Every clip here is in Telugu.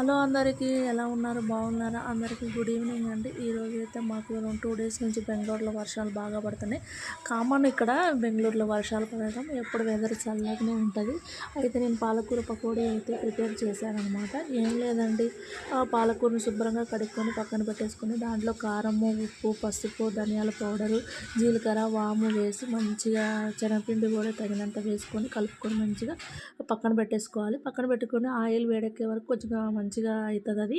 హలో అందరికీ ఎలా ఉన్నారు? బాగున్నారా? అందరికీ గుడ్ ఈవినింగ్ అండి. ఈరోజు అయితే మాకు టూ డేస్ నుంచి బెంగళూరులో వర్షాలు బాగా పడుతున్నాయి. కామన్ ఇక్కడ బెంగళూరులో వర్షాలు పడటం ఎప్పుడు వెదర్ చల్లగానే ఉంటుంది. అయితే నేను పాలకూర పకోడీ అయితే ప్రిపేర్ చేశానమాట ఏం లేదండి. ఆ పాలకూరను శుభ్రంగా కడుక్కొని పక్కన పెట్టేసుకొని దాంట్లో కారము ఉప్పు పసుపు ధనియాల పౌడరు జీలకర్ర వాము వేసి మంచిగా శనగపిండి కూడా తగినంత వేసుకొని కలుపుకొని మంచిగా పక్కన పెట్టేసుకోవాలి. పక్కన పెట్టుకొని ఆయిల్ వేడెక్కే వరకు కొంచెం మంచిగా అవుతుంది అది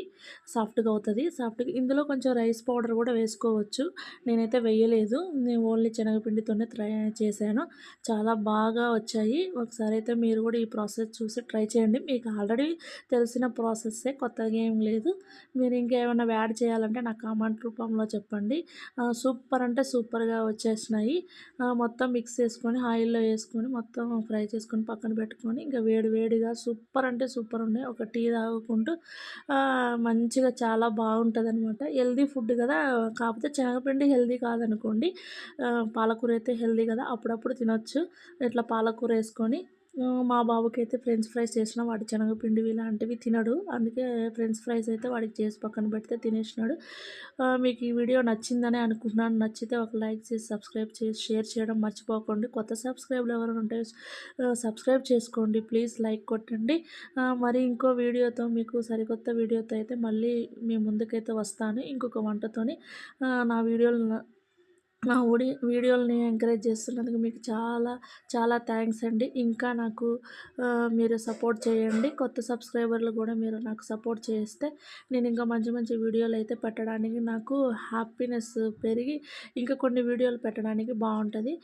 సాఫ్ట్గా అవుతుంది. సాఫ్ట్గా ఇందులో కొంచెం రైస్ పౌడర్ కూడా వేసుకోవచ్చు. నేనైతే వేయలేదు. నేను ఓన్లీ శనగపిండితోనే ట్రై చేశాను. చాలా బాగా వచ్చాయి. ఒకసారి అయితే మీరు కూడా ఈ ప్రాసెస్ చూసి ట్రై చేయండి. మీకు ఆల్రెడీ తెలిసిన ప్రాసెస్సే కొత్తగా ఏం లేదు. మీరు ఇంకేమైనా యాడ్ చేయాలంటే నాకు కామెంట్ రూపంలో చెప్పండి. సూపర్ అంటే సూపర్గా వచ్చేసినాయి. మొత్తం మిక్స్ చేసుకొని ఆయిల్లో వేసుకొని మొత్తం ఫ్రై చేసుకొని పక్కన పెట్టుకొని ఇంకా వేడి వేడిగా సూపర్ అంటే సూపర్ ఉన్నాయి. ఒక టీ తాగుకుంటూ మంచిగా చాలా బాగుంటుంది అనమాట హెల్దీ ఫుడ్ కదా. కాకపోతే శనగపిండి హెల్దీ కాదనుకోండి. పాలకూర అయితే హెల్దీ కదా. అప్పుడప్పుడు తినొచ్చు. ఇట్లా పాలకూర వేసుకొని మా బాబుకి అయితే ఫ్రెంచ్ ఫ్రైస్ చేసిన వాడి శనగపిండి ఇలాంటివి తినడు. అందుకే ఫ్రెంచ్ ఫ్రైస్ అయితే వాడికి చేసి పక్కన పెడితే తినేసినాడు. మీకు ఈ వీడియో నచ్చిందని అనుకుంటున్నాను. నచ్చితే ఒక లైక్ చేసి సబ్స్క్రైబ్ చేసి షేర్ చేయడం మర్చిపోకండి. కొత్త సబ్స్క్రైబ్లు ఎవరైనా ఉంటే సబ్స్క్రైబ్ చేసుకోండి. ప్లీజ్ లైక్ కొట్టండి. మరి ఇంకో వీడియోతో మీకు సరికొత్త వీడియోతో అయితే మళ్ళీ మీ ముందుకైతే వస్తాను. ఇంకొక వంటతోని నా వీడియోలు నా ఊడి వీడియోలని ఎంకరేజ్ చేస్తున్నందుకు మీకు చాలా చాలా థ్యాంక్స్ అండి. ఇంకా నాకు మీరు సపోర్ట్ చేయండి. కొత్త సబ్స్క్రైబర్లు కూడా మీరు నాకు సపోర్ట్ చేస్తే నేను ఇంకా మంచి మంచి వీడియోలు అయితే పెట్టడానికి నాకు హ్యాపీనెస్ పెరిగి ఇంకా కొన్ని వీడియోలు పెట్టడానికి బాగుంటుంది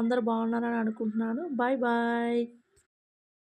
అందరు బాగున్నారని అనుకుంటున్నాను. Bye bye.